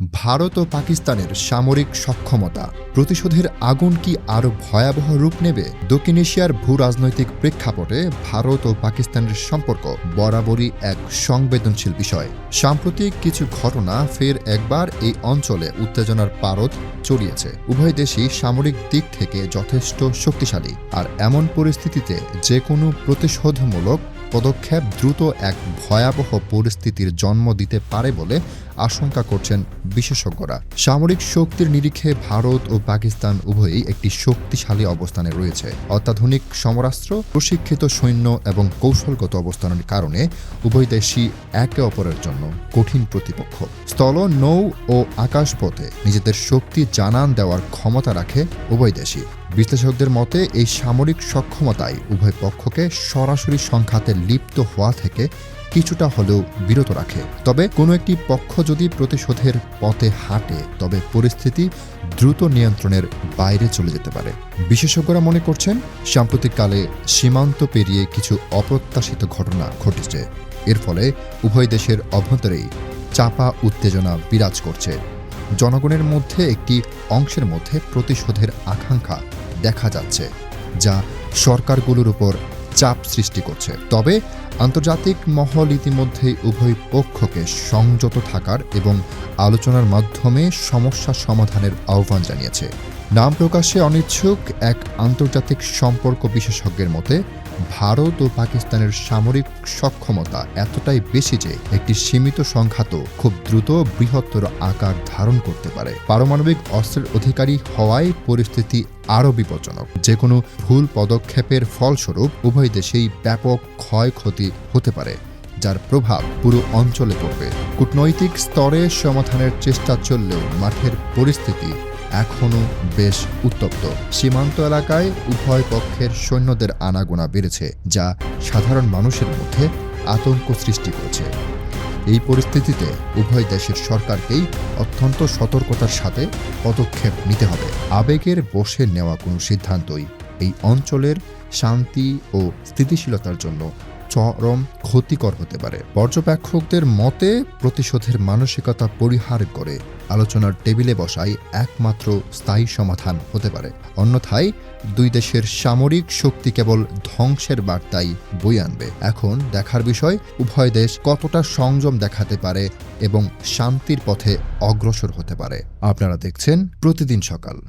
ভারত ও পাকিস্তানের সামরিক সক্ষমতা প্রতিশোধের আগুন কি আরও ভয়াবহ রূপ নেবে? দক্ষিণ এশিয়ার ভূ রাজনৈতিক প্রেক্ষাপটে ভারত ও পাকিস্তানের সম্পর্ক বরাবরই এক সংবেদনশীল বিষয়। সাম্প্রতিক কিছু ঘটনা ফের একবার এই অঞ্চলে উত্তেজনার পারদ চড়িয়েছে। উভয় দেশই সামরিক দিক থেকে যথেষ্ট শক্তিশালী আর এমন পরিস্থিতিতে যে কোনো প্রতিশোধমূলক পদক্ষেপ দ্রুত এক ভয়াবহ পরিস্থিতির জন্ম দিতে পারে বলে আশঙ্কা করছেন বিশেষজ্ঞরা। সামরিক শক্তির নিরিখে ভারত ও পাকিস্তান উভয়ই একটি শক্তিশালী অবস্থানে রয়েছে। অত্যাধুনিক সমরাস্ত্র, প্রশিক্ষিত সৈন্য এবং কৌশলগত অবস্থানের কারণে উভয় দেশই একে অপরের জন্য কঠিন প্রতিপক্ষ। স্থল, নৌ ও আকাশপথে নিজেদের শক্তি জানান দেওয়ার ক্ষমতা রাখে উভয় দেশই। বিশ্লেষকদের মতে, এই সামরিক সক্ষমতায় উভয় পক্ষকে সরাসরি সংঘাতে লিপ্ত হওয়া থেকে কিছুটা হলেও বিরত রাখে। তবে কোনো একটি পক্ষ যদি প্রতিশোধের পথে হাঁটে, তবে পরিস্থিতি দ্রুত নিয়ন্ত্রণের বাইরে চলে যেতে পারে। বিশেষজ্ঞরা মনে করছেন, সাম্প্রতিককালে সীমান্ত পেরিয়ে কিছু অপ্রত্যাশিত ঘটনা ঘটেছে। এর ফলে উভয় দেশের অভ্যন্তরেই চাপা উত্তেজনা বিরাজ করছে। জনগণের মধ্যে একটি অংশের মধ্যে প্রতিশোধের আকাঙ্ক্ষা দেখা যাচ্ছে, যা সরকারগুলোর উপর চাপ সৃষ্টি করছে। তবে আন্তর্জাতিক মহল ইতিমধ্যেই উভয় পক্ষকে সংযত থাকার এবং আলোচনার মাধ্যমে সমস্যা সমাধানের আহ্বান জানিয়েছে। নাম প্রকাশে অনিচ্ছুক এক আন্তর্জাতিক সম্পর্ক বিশেষজ্ঞের মতে ভারত ও পাকিস্তানের সামরিক সক্ষমতা এতটাই বেশি যে একটি সীমিত সংঘাত খুব দ্রুত বৃহত্তর আকার ধারণ করতে পারে। পারমাণবিক অস্ত্রের অধিকারী হওয়ায় পরিস্থিতি আরও বিপজ্জনক। যে কোনো ভুল পদক্ষেপের ফলস্বরূপ উভয় দেশেই ব্যাপক ক্ষয়ক্ষতি হতে পারে, যার প্রভাব পুরো অঞ্চলে পড়বে। কূটনৈতিক স্তরে সমাধানের চেষ্টা চললেও মাঠের পরিস্থিতি এখনও বেশ উত্তপ্ত। সীমান্ত এলাকায় উভয় পক্ষের সৈন্যদের আনাগোনা বেড়েছে, যা সাধারণ মানুষের মধ্যে আতঙ্ক সৃষ্টি করেছে। এই পরিস্থিতিতে উভয় দেশের সরকারকেই অত্যন্ত সতর্কতার সাথে পদক্ষেপ নিতে হবে। আবেগের বসে নেওয়া কোনো সিদ্ধান্তই এই অঞ্চলের শান্তি ও স্থিতিশীলতার জন্য চরম ক্ষতিকর হতে পারে। পর্যবেক্ষকদের মতে, প্রতিশোধের মানসিকতা পরিহার করে আলোচনার টেবিলে বসাই একমাত্র স্থায়ী সমাধান হতে পারে। অন্যথায়, দুই দেশের সামরিক শক্তি কেবল ধ্বংসের বার্তাই বই আনবে। এখন দেখার বিষয়, উভয় দেশ কতটা সংযম দেখাতে পারে এবং শান্তির পথে অগ্রসর হতে পারে। আপনারা দেখছেন প্রতিদিন সকাল।